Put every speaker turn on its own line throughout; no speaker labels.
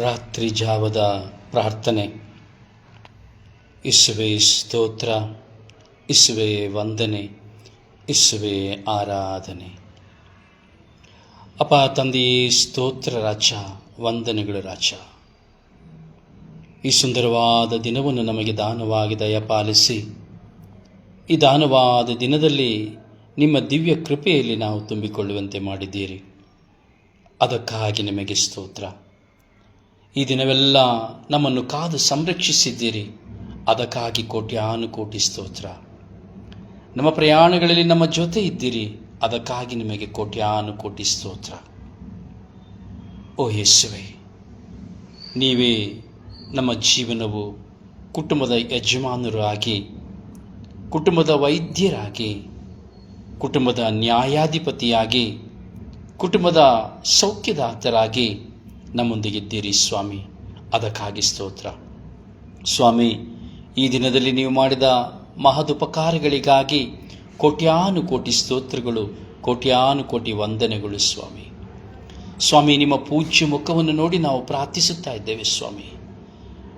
ರಾತ್ರಿ ಜಾವದ ಪ್ರಾರ್ಥನೆ. ಇಸುವೆ ಸ್ತೋತ್ರ, ಇಸುವೆ ವಂದನೆ, ಇಸುವೆ ಆರಾಧನೆ. ಅಪ ತಂದೆಯೇ ಸ್ತೋತ್ರ ರಾಜ, ವಂದನೆಗಳು ರಾಜ. ಈ ಸುಂದರವಾದ ದಿನವನ್ನು ನಮಗೆ ದಾನವಾಗಿ ದಯಪಾಲಿಸಿ. ಈ ದಾನವಾದ ದಿನದಲ್ಲಿ ನಿಮ್ಮ ದಿವ್ಯ ಕೃಪೆಯಲ್ಲಿ ನಾವು ತುಂಬಿಕೊಳ್ಳುವಂತೆ ಮಾಡಿದ್ದೀರಿ. ಅದಕ್ಕಾಗಿ ನಿಮಗೆ ಸ್ತೋತ್ರ. ಈ ದಿನವೆಲ್ಲ ನಮ್ಮನ್ನು ಕಾದು ಸಂರಕ್ಷಿಸಿದ್ದೀರಿ. ಅದಕ್ಕಾಗಿ ಕೋಟ್ಯಾನುಕೋಟಿ ಸ್ತೋತ್ರ. ನಮ್ಮ ಪ್ರಯಾಣಗಳಲ್ಲಿ ನಮ್ಮ ಜೊತೆ ಇದ್ದೀರಿ. ಅದಕ್ಕಾಗಿ ನಿಮಗೆ ಕೋಟ್ಯಾನುಕೋಟಿ ಸ್ತೋತ್ರ. ಓ ಯೇಸುವೆ, ನೀವೇ ನಮ್ಮ ಜೀವನವು ಕುಟುಂಬದ ಯಜಮಾನರಾಗಿ, ಕುಟುಂಬದ ವೈದ್ಯರಾಗಿ, ಕುಟುಂಬದ ನ್ಯಾಯಾಧಿಪತಿಯಾಗಿ, ಕುಟುಂಬದ ಸೌಖ್ಯದಾತರಾಗಿ ನಮ್ಮೊಂದಿಗಿದ್ದೀರಿ ಸ್ವಾಮಿ. ಅದಕ್ಕಾಗಿ ಸ್ತೋತ್ರ. ಸ್ವಾಮಿ, ಈ ದಿನದಲ್ಲಿ ನೀವು ಮಾಡಿದ ಮಹದುಪಕಾರಗಳಿಗಾಗಿ ಕೋಟ್ಯಾನು ಕೋಟಿ ಸ್ತೋತ್ರಗಳು ಕೋಟ್ಯಾನು ಕೋಟಿ ವಂದನೆಗಳು ಸ್ವಾಮಿ. ಸ್ವಾಮಿ, ನಿಮ್ಮ ಪೂಜ್ಯ ಮುಖವನ್ನು ನೋಡಿ ನಾವು ಪ್ರಾರ್ಥಿಸುತ್ತಾ ಇದ್ದೇವೆ ಸ್ವಾಮಿ.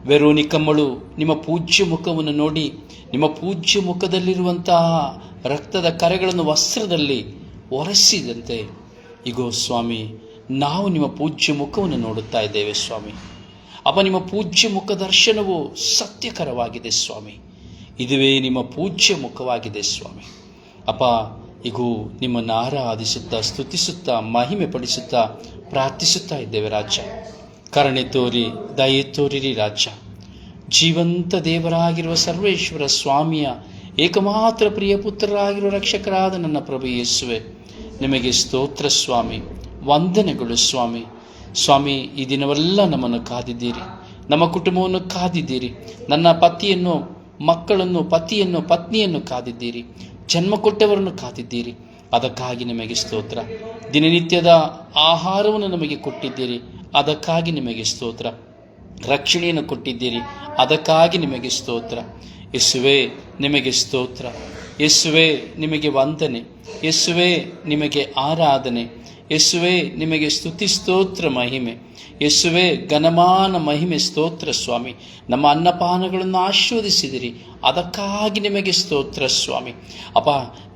ವೆರೋನಿಕಮ್ಮಳು, ನಿಮ್ಮ ಪೂಜ್ಯ ಮುಖವನ್ನು ನೋಡಿ, ನಿಮ್ಮ ಪೂಜ್ಯ ಮುಖದಲ್ಲಿರುವಂತಹ ರಕ್ತದ ಕರೆಗಳನ್ನು ವಸ್ತ್ರದಲ್ಲಿ ಒರೆಸಿದಂತೆ, ಇಗೋ ಸ್ವಾಮಿ ನಾವು ನಿಮ್ಮ ಪೂಜ್ಯ ಮುಖವನ್ನು ನೋಡುತ್ತಾ ಇದ್ದೇವೆ ಸ್ವಾಮಿ. ಅಪ್ಪ ನಿಮ್ಮ ಪೂಜ್ಯ ಮುಖ ದರ್ಶನವು ಸತ್ಯಕರವಾಗಿದೆ ಸ್ವಾಮಿ. ಇದುವೇ ನಿಮ್ಮ ಪೂಜ್ಯ ಮುಖವಾಗಿದೆ ಸ್ವಾಮಿ. ಅಪ್ಪ ಇಗೂ, ನಿಮ್ಮನ್ನು ಆರಾಧಿಸುತ್ತಾ, ಸ್ತುತಿಸುತ್ತಾ ಮಹಿಮೆ ಪಡಿಸುತ್ತಾ ಪ್ರಾರ್ಥಿಸುತ್ತಾ ಇದ್ದೇವೆ ರಾಜ. ಕರುಣೆ ತೋರಿ, ದಯೆ ತೋರಿರಿ ರಾಜ. ಜೀವಂತ ದೇವರಾಗಿರುವ ಸರ್ವೇಶ್ವರ ಸ್ವಾಮಿಯ ಏಕಮಾತ್ರ ಪ್ರಿಯ ಪುತ್ರರಾಗಿರುವ ರಕ್ಷಕರಾದ ನನ್ನ ಪ್ರಭು ಯೇಸುವೆ. ನಿಮಗೆ ಸ್ತೋತ್ರ ಸ್ವಾಮಿ. ವಂದನೆಗಳು ಸ್ವಾಮಿ. ಸ್ವಾಮಿ, ಈ ದಿನವೆಲ್ಲ ನಮ್ಮನ್ನು ಕಾದಿದ್ದೀರಿ. ನಮ್ಮ ಕುಟುಂಬವನ್ನು ಕಾದಿದ್ದೀರಿ. ನನ್ನ ಪತಿಯನ್ನು, ಮಕ್ಕಳನ್ನು, ಪತಿಯನ್ನು, ಪತ್ನಿಯನ್ನು ಕಾದಿದ್ದೀರಿ. ಜನ್ಮ ಕೊಟ್ಟವರನ್ನು ಕಾದಿದ್ದೀರಿ. ಅದಕ್ಕಾಗಿ ನಿಮಗೆ ಸ್ತೋತ್ರ. ದಿನನಿತ್ಯದ ಆಹಾರವನ್ನು ನಮಗೆ ಕೊಟ್ಟಿದ್ದೀರಿ. ಅದಕ್ಕಾಗಿ ನಿಮಗೆ ಸ್ತೋತ್ರ. ರಕ್ಷಣೆಯನ್ನು ಕೊಟ್ಟಿದ್ದೀರಿ. ಅದಕ್ಕಾಗಿ ನಿಮಗೆ ಸ್ತೋತ್ರ. ಯೇಸುವೆ, ನಿಮಗೆ ಸ್ತೋತ್ರ. ಯೇಸುವೆ, ನಿಮಗೆ ವಂದನೆ. ಯೇಸುವೆ, ನಿಮಗೆ ಆರಾಧನೆ. ಯೇಸುವೆ, ನಿಮಗೆ ಸ್ತುತಿ ಸ್ತೋತ್ರ ಮಹಿಮೆ. ಯೇಸುವೆ, ಘನಮಾನ ಮಹಿಮೆ ಸ್ತೋತ್ರ ಸ್ವಾಮಿ. ನಮ್ಮ ಅನ್ನಪಾನಗಳನ್ನು ಆಶೀರ್ವದಿಸಿದಿರಿ. ಅದಕ್ಕಾಗಿ ನಿಮಗೆ ಸ್ತೋತ್ರ ಸ್ವಾಮಿ. ಅಪ್ಪ,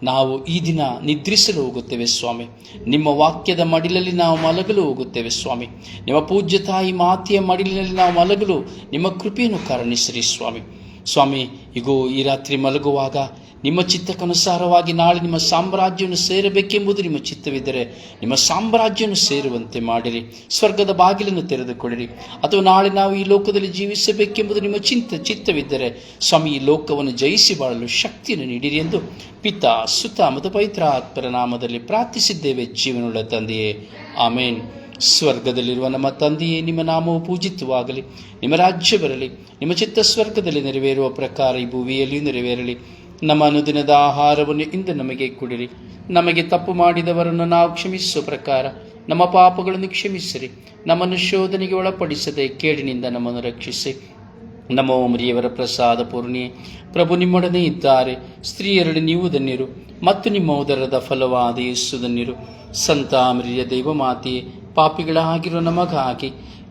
ನಾವು ಈ ದಿನ ನಿದ್ರಿಸಲು ಹೋಗುತ್ತೇವೆ ಸ್ವಾಮಿ. ನಿಮ್ಮ ವಾಕ್ಯದ ಮಡಿಲಲ್ಲಿ ನಾವು ಮಲಗಲು ಹೋಗುತ್ತೇವೆ ಸ್ವಾಮಿ. ನಿಮ್ಮ ಪೂಜ್ಯ ತಾಯಿ ಮಾತೆಯ ಮಡಿಲಿನಲ್ಲಿ ನಾವು ಮಲಗಲು ನಿಮ್ಮ ಕೃಪೆಯನ್ನು ಕರುಣಿಸಿರಿ ಸ್ವಾಮಿ. ಸ್ವಾಮಿ, ಇಗೋ, ಈ ರಾತ್ರಿ ಮಲಗುವಾಗ ನಿಮ್ಮ ಚಿತ್ತಕ್ಕನುಸಾರವಾಗಿ ನಾಳೆ ನಿಮ್ಮ ಸಾಮ್ರಾಜ್ಯವನ್ನು ಸೇರಬೇಕೆಂಬುದು ನಿಮ್ಮ ಚಿತ್ತವಿದ್ದರೆ ನಿಮ್ಮ ಸಾಮ್ರಾಜ್ಯವನ್ನು ಸೇರುವಂತೆ ಮಾಡಿರಿ. ಸ್ವರ್ಗದ ಬಾಗಿಲನ್ನು ತೆರೆದುಕೊಳ್ಳಿರಿ. ಅಥವಾ ನಾಳೆ ನಾವು ಈ ಲೋಕದಲ್ಲಿ ಜೀವಿಸಬೇಕೆಂಬುದು ನಿಮ್ಮ ಚಿಂತ, ಚಿತ್ತವಿದ್ದರೆ ಸ್ವಾಮಿ, ಈ ಲೋಕವನ್ನು ಜಯಿಸಿ ಬಾಳಲು ಶಕ್ತಿಯನ್ನು ನೀಡಿರಿ ಎಂದು ಪಿತ ಸುತ ಮತ್ತು ಪವಿತ್ರಾತ್ಮರ ನಾಮದಲ್ಲಿ ಪ್ರಾರ್ಥಿಸಿದ್ದೇವೆ. ಜೀವನವುಳ್ಳ ತಂದೆಯೇ, ಆಮೇನ್. ಸ್ವರ್ಗದಲ್ಲಿರುವ ನಮ್ಮ ತಂದೆಯೇ, ನಿಮ್ಮ ನಾಮವು ಪೂಜಿತವಾಗಲಿ. ನಿಮ್ಮ ರಾಜ್ಯ ಬರಲಿ. ನಿಮ್ಮ ಚಿತ್ತ ಸ್ವರ್ಗದಲ್ಲಿ ನೆರವೇರುವ ಪ್ರಕಾರ ಈ ಭೂಮಿಯಲ್ಲಿಯೂ ನೆರವೇರಲಿ. ನಮ್ಮ ಅನುದಿನದ ಆಹಾರವನ್ನು ಇಂದು ನಮಗೆ ಕೊಡಿರಿ. ನಮಗೆ ತಪ್ಪು ಮಾಡಿದವರನ್ನು ನಾವು ಕ್ಷಮಿಸುವ ಪ್ರಕಾರ ನಮ್ಮ ಪಾಪಗಳನ್ನು ಕ್ಷಮಿಸಿರಿ. ನಮ್ಮನ್ನು ಶೋಧನೆಗೆ ಒಳಪಡಿಸದೆ ಕೇಡಿನಿಂದ ನಮ್ಮನ್ನು ರಕ್ಷಿಸಿ. ನಮ್ಮ ಓಮರಿಯವರ ಪ್ರಸಾದ ಪೂರ್ಣಿ ಪ್ರಭು ನಿಮ್ಮೊಡನೆ ಇದ್ದಾರೆ. ಸ್ತ್ರೀಯರಲ್ಲಿ ನೀವು ಧನ್ಯರು. ಮತ್ತು ನಿಮ್ಮ ಉದರದ ಫಲವಾದ ಯೇಸು ಧನ್ಯರು. ಸಂತಾಮರಿಯ ದೈವಮಾತೆಯೇ ಪಾಪಿಗಳಾಗಿರೋ ನಮಗಾಗಿ,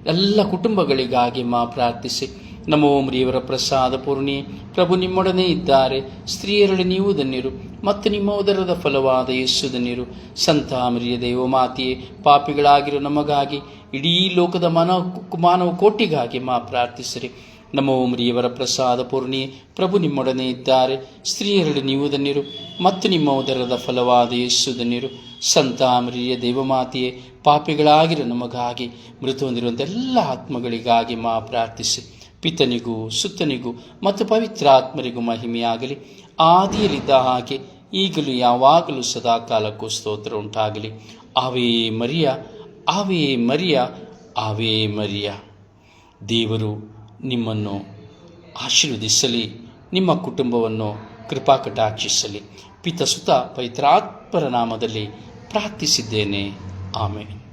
ಎಲ್ಲ ಕುಟುಂಬಗಳಿಗಾಗಿ ಮಾ ಪ್ರಾರ್ಥಿಸಿ. ನಮ್ಮ ಓಮ್ರಿಯವರ ಪ್ರಸಾದ ಪೂರ್ಣಿ, ಪ್ರಭು ನಿಮ್ಮೊಡನೆ ಇದ್ದಾರೆ. ಸ್ತ್ರೀಯರಲ್ಲಿ ನೀವು ಧನ್ಯರು ಮತ್ತು ನಿಮ್ಮ ಉದರದ ಫಲವಾದ ಯೇಸು ಧನ್ಯರು ಸಂತಾಮರಿಯ ದೈವಮಾತೆಯೇ ಪಾಪಿಗಳಾಗಿರೋ ನಮಗಾಗಿ, ಇಡೀ ಲೋಕದ ಮಾನವ ಮಾನವ ಕೋಟಿಗಾಗಿ ಮಾ ಪ್ರಾರ್ಥಿಸಿರಿ. ನಮೋ ಮರಿಯವರ ಪ್ರಸಾದ ಪೂರ್ಣಿ, ಪ್ರಭು ನಿಮ್ಮೊಡನೆ ಇದ್ದಾರೆ. ಸ್ತ್ರೀಯರಲ್ಲಿ ನೀವು ಧನ್ಯರು ಮತ್ತು ನಿಮ್ಮ ಉದರದ ಫಲವಾದ ಯೇಸು ಧನ್ಯರು ಸಂತಾಮರಿಯ ದೇವಮಾತೆಯೇ ಪಾಪಿಗಳಾಗಿರೋ ನಮಗಾಗಿ ಮೃತ ಹೊಂದಿರುವಂಥ ಎಲ್ಲ ಆತ್ಮಗಳಿಗಾಗಿ ಮಾ ಪ್ರಾರ್ಥಿಸಿ ಪಿತನಿಗೂ ಸುತ್ತನಿಗೂ ಮತ್ತು ಪವಿತ್ರಾತ್ಮರಿಗೂ ಮಹಿಮೆಯಾಗಲಿ. ಆದಿಯಲ್ಲಿದ್ದ ಹಾಗೆ ಈಗಲೂ ಯಾವಾಗಲೂ ಸದಾಕಾಲಕ್ಕೂ ಸ್ತೋತ್ರ ಉಂಟಾಗಲಿ. ಆವೇ ಮರಿಯ ಆವೇ ಮರಿಯ ಆವೇ ಮರಿಯ. ದೇವರು ನಿಮ್ಮನ್ನು ಆಶೀರ್ವದಿಸಲಿ, ನಿಮ್ಮ ಕುಟುಂಬವನ್ನು ಕೃಪಾ ಕಟಾಕ್ಷಿಸಲಿ ಪಿತಸುತ ಪವಿತ್ರಾತ್ಮರ ನಾಮದಲ್ಲಿ ಪ್ರಾರ್ಥಿಸಿದ್ದೇನೆ. ಆಮೇಲೆ